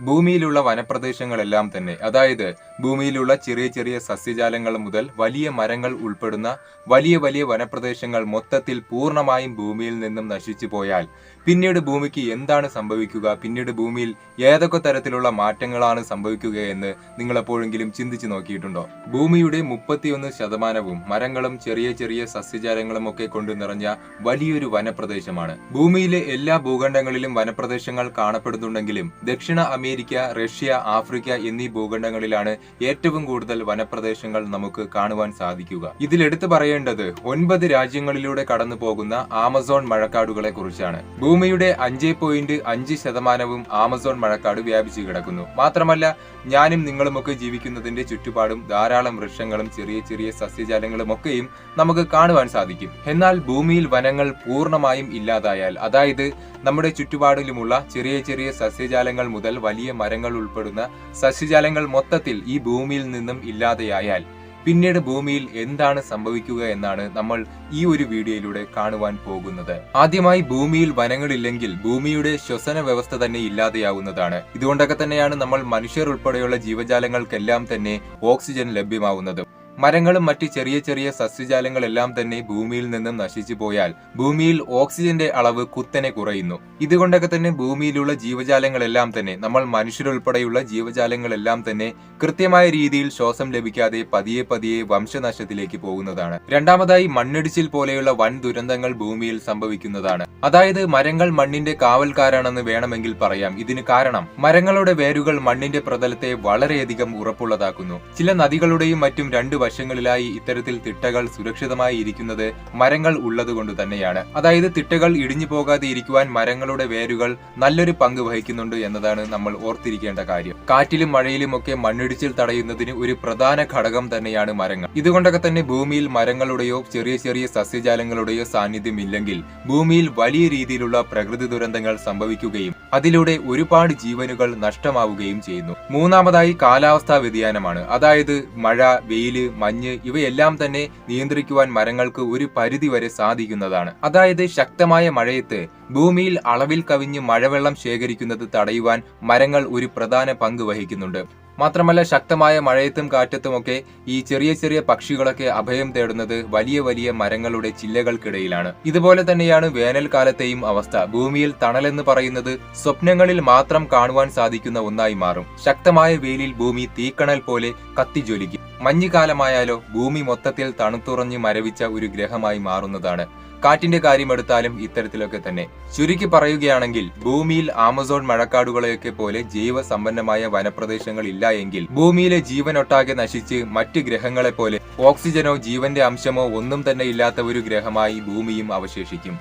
ഭൂമിയിലുള്ള വനപ്രദേശങ്ങളെല്ലാം തന്നെ. അതായത് ഭൂമിയിലുള്ള ചെറിയ ചെറിയ സസ്യജാലങ്ങൾ മുതൽ വലിയ മരങ്ങൾ ഉൾപ്പെടുന്ന വലിയ വലിയ വനപ്രദേശങ്ങൾ മൊത്തത്തിൽ പൂർണമായും ഭൂമിയിൽ നിന്നും നശിച്ചു പോയാൽ പിന്നീട് ഭൂമിക്ക് എന്താണ് സംഭവിക്കുക? പിന്നീട് ഭൂമിയിൽ ഏതൊക്കെ തരത്തിലുള്ള മാറ്റങ്ങളാണ് സംഭവിക്കുക എന്ന് നിങ്ങൾ എപ്പോഴെങ്കിലും ചിന്തിച്ചു നോക്കിയിട്ടുണ്ടോ? ഭൂമിയുടെ മുപ്പത്തിയൊന്ന് ശതമാനവും മരങ്ങളും ചെറിയ ചെറിയ സസ്യജാലങ്ങളും ഒക്കെ കൊണ്ട് നിറഞ്ഞ വലിയൊരു വനപ്രദേശമാണ്. ഭൂമിയിലെ എല്ലാ ഭൂഖണ്ഡങ്ങളിലും വനപ്രദേശങ്ങൾ കാണപ്പെടുന്നുണ്ടെങ്കിലും ദക്ഷിണ അമേരിക്ക റഷ്യ ആഫ്രിക്ക എന്നീ ഭൂഖണ്ഡങ്ങളിലാണ് ഏറ്റവും കൂടുതൽ വനപ്രദേശങ്ങൾ നമുക്ക് കാണുവാൻ സാധിക്കുക. ഇതിൽ എടുത്തു പറയേണ്ടത് ഒൻപത് രാജ്യങ്ങളിലൂടെ കടന്നു പോകുന്ന ആമസോൺ മഴക്കാടുകളെ കുറിച്ചാണ്. ഭൂമിയുടെ അഞ്ച് പോയിന്റ് അഞ്ച് ശതമാനവും ആമസോൺ മഴക്കാട് വ്യാപിച്ചു കിടക്കുന്നു. മാത്രമല്ല ഞാനും നിങ്ങളുമൊക്കെ ജീവിക്കുന്നതിന്റെ ചുറ്റുപാടും ധാരാളം വൃക്ഷങ്ങളും ചെറിയ ചെറിയ സസ്യജാലങ്ങളും ഒക്കെയും നമുക്ക് കാണുവാൻ സാധിക്കും. എന്നാൽ ഭൂമിയിൽ വനങ്ങൾ പൂർണമായും ഇല്ലാതായാൽ അതായത് നമ്മുടെ ചുറ്റുപാടിലുമുള്ള ചെറിയ ചെറിയ സസ്യജാലങ്ങൾ മുതൽ വലിയ മരങ്ങൾ ഉൾപ്പെടുന്ന സസ്യജാലങ്ങൾ മൊത്തത്തിൽ ഈ ഭൂമിയിൽ നിന്നും ഇല്ലാതെയായാൽ പിന്നീട് ഭൂമിയിൽ എന്താണ് സംഭവിക്കുക എന്നാണ് നമ്മൾ ഈ ഒരു വീഡിയോയിലൂടെ കാണുവാൻ പോകുന്നത്. ആദ്യമായി ഭൂമിയിൽ വനങ്ങളില്ലെങ്കിൽ ഭൂമിയുടെ ശ്വസന വ്യവസ്ഥ തന്നെ ഇല്ലാതെയാവുന്നതാണ്. ഇതുകൊണ്ടൊക്കെ തന്നെയാണ് നമ്മൾ മനുഷ്യർ ഉൾപ്പെടെയുള്ള ജീവജാലങ്ങൾക്കെല്ലാം തന്നെ ഓക്സിജൻ ലഭ്യമാവുന്നത്. മരങ്ങളും മറ്റ് ചെറിയ ചെറിയ സസ്യജാലങ്ങളെല്ലാം തന്നെ ഭൂമിയിൽ നിന്നും നശിച്ചു പോയാൽ ഭൂമിയിൽ ഓക്സിജന്റെ അളവ് കുത്തനെ കുറയുന്നു. ഇതുകൊണ്ടൊക്കെ തന്നെ ഭൂമിയിലുള്ള ജീവജാലങ്ങളെല്ലാം തന്നെ നമ്മൾ മനുഷ്യരുൾപ്പെടെയുള്ള ജീവജാലങ്ങളെല്ലാം തന്നെ കൃത്യമായ രീതിയിൽ ശ്വാസം ലഭിക്കാതെ പതിയെ പതിയെ വംശനാശത്തിലേക്ക് പോകുന്നതാണ്. രണ്ടാമതായി മണ്ണിടിച്ചിൽ പോലെയുള്ള വൻ ദുരന്തങ്ങൾ ഭൂമിയിൽ സംഭവിക്കുന്നതാണ്. അതായത് മരങ്ങൾ മണ്ണിന്റെ കാവൽക്കാരാണെന്ന് വേണമെങ്കിൽ പറയാം. ഇതിന് കാരണം മരങ്ങളുടെ വേരുകൾ മണ്ണിന്റെ പ്രതലത്തെ വളരെയധികം ഉറപ്പുള്ളതാക്കുന്നു. ചില നദികളുടെയും മറ്റും രണ്ട് വശങ്ങളിലായി ഇത്തരത്തിൽ തിട്ടകൾ സുരക്ഷിതമായി ഇരിക്കുന്നത് മരങ്ങൾ ഉള്ളതുകൊണ്ട് തന്നെയാണ്. അതായത് തിട്ടകൾ ഇടിഞ്ഞു പോകാതെ ഇരിക്കുവാൻ മരങ്ങളുടെ വേരുകൾ നല്ലൊരു പങ്ക് വഹിക്കുന്നുണ്ട് എന്നതാണ് നമ്മൾ ഓർത്തിരിക്കേണ്ട കാര്യം. കാറ്റിലും മഴയിലും ഒക്കെ മണ്ണിടിച്ചിൽ തടയുന്നതിന് ഒരു പ്രധാന ഘടകം തന്നെയാണ് മരങ്ങൾ. ഇതുകൊണ്ടൊക്കെ തന്നെ ഭൂമിയിൽ മരങ്ങളുടെയോ ചെറിയ ചെറിയ സസ്യജാലങ്ങളുടെയോ സാന്നിധ്യം ഇല്ലെങ്കിൽ ഭൂമിയിൽ വലിയ രീതിയിലുള്ള പ്രകൃതി ദുരന്തങ്ങൾ സംഭവിക്കുകയും അതിലൂടെ ഒരുപാട് ജീവനുകൾ നഷ്ടമാവുകയും ചെയ്യുന്നു. മൂന്നാമതായി കാലാവസ്ഥാ വ്യതിയാനമാണ്. അതായത് മഴ വെയിൽ മഞ്ഞ് ഇവയെല്ലാം തന്നെ നിയന്ത്രിക്കുവാൻ മരങ്ങൾക്ക് ഒരു പരിധി വരെ സാധിക്കുന്നതാണ്. അതായത് ശക്തമായ മഴയത്ത് ഭൂമിയിൽ അളവിൽ കവിഞ്ഞ് മഴവെള്ളം ശേഖരിക്കുന്നത് തടയുവാൻ മരങ്ങൾ ഒരു പ്രധാന പങ്ക് വഹിക്കുന്നുണ്ട്. മാത്രമല്ല ശക്തമായ മഴയത്തും കാറ്റത്തുമൊക്കെ ഈ ചെറിയ ചെറിയ പക്ഷികളൊക്കെ അഭയം തേടുന്നത് വലിയ വലിയ മരങ്ങളുടെ ചില്ലകൾക്കിടയിലാണ്. ഇതുപോലെ തന്നെയാണ് വേനൽക്കാലത്തെയും അവസ്ഥ. ഭൂമിയിൽ തണലെന്ന് പറയുന്നത് സ്വപ്നങ്ങളിൽ മാത്രം കാണുവാൻ സാധിക്കുന്ന ഒന്നായി മാറും. ശക്തമായ വെയിലിൽ ഭൂമി തീക്കണൽ പോലെ കത്തിജ്വലിക്കും. മഞ്ഞുകാലമായാലോ ഭൂമി മൊത്തത്തിൽ തണുത്തുറഞ്ഞു മരവിച്ച ഒരു ഗ്രഹമായി മാറുന്നതാണ്. കാറ്റിന്റെ കാര്യമെടുത്താലും ഇത്തരത്തിലൊക്കെ തന്നെ. ചുരുക്കി പറയുകയാണെങ്കിൽ ഭൂമിയിൽ ആമസോൺ മഴക്കാടുകളെയൊക്കെ പോലെ ജൈവസമ്പന്നമായ വനപ്രദേശങ്ങൾ ഇല്ല എങ്കിൽ ഭൂമിയിലെ ജീവനൊട്ടാകെ നശിച്ച് മറ്റ് ഗ്രഹങ്ങളെ പോലെ ഓക്സിജനോ ജീവന്റെ അംശമോ ഒന്നും തന്നെ ഇല്ലാത്ത ഒരു ഗ്രഹമായി ഭൂമിയും അവശേഷിക്കും.